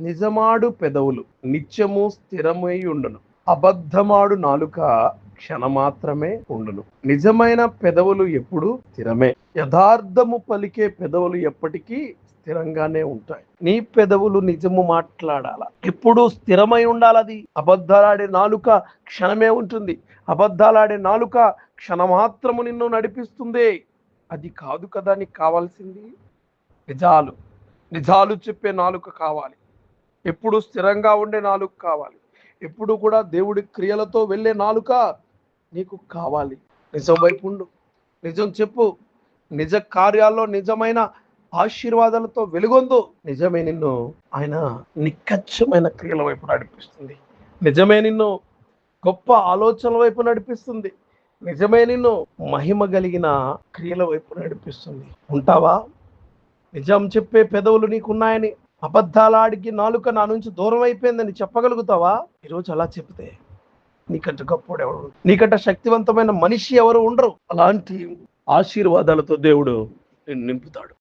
నిజమాడు పెదవులు నిత్యము స్థిరమై ఉండును. అబద్ధమాడు నాలుక క్షణమాత్రమే ఉండును. నిజమైన పెదవులు ఎప్పుడు స్థిరమే. యథార్థము పలికే పెదవులు ఎప్పటికీ స్థిరంగానే ఉంటాయి. నీ పెదవులు నిజము మాట్లాడాల? ఎప్పుడు స్థిరమై ఉండాలది అబద్ధాలాడే నాలుక క్షణమే ఉంటుంది. అబద్ధాలాడే నాలుక క్షణమాత్రము నిన్ను నడిపిస్తుంది. అది కాదు కదా నీకు కావాల్సింది? నిజాలు. నిజాలు చెప్పే నాలుక కావాలి. ఎప్పుడు స్థిరంగా ఉండే నాలుక కావాలి. ఎప్పుడు కూడా దేవుడి క్రియలతో వెళ్ళే నాలుక నీకు కావాలి. నిజం వైపు ఉండు. నిజం చెప్పు. నిజ కార్యాల్లో నిజమైన ఆశీర్వాదాలతో వెలుగొందు. నిజమే నిన్ను ఆయన నిక్కచ్చమైన క్రియల వైపు నడిపిస్తుంది. నిజమే నిన్ను గొప్ప ఆలోచనల వైపు నడిపిస్తుంది. నిజమే నిన్ను మహిమ కలిగిన క్రియల వైపు నడిపిస్తుంది. ఉంటావా? నిజం చెప్పే పెదవులు నీకున్నాయని అబద్ధాలాడికి నాలుక నా నుంచి దూరం అయిపోయిందని చెప్పగలుగుతావా? ఈరోజు అలా చెప్తే నీకంట గొప్పోడు ఎవరు నీకంట శక్తివంతమైన మనిషి ఎవరు ఉండరు. అలాంటి ఆశీర్వాదాలతో దేవుడు నింపుతాడు.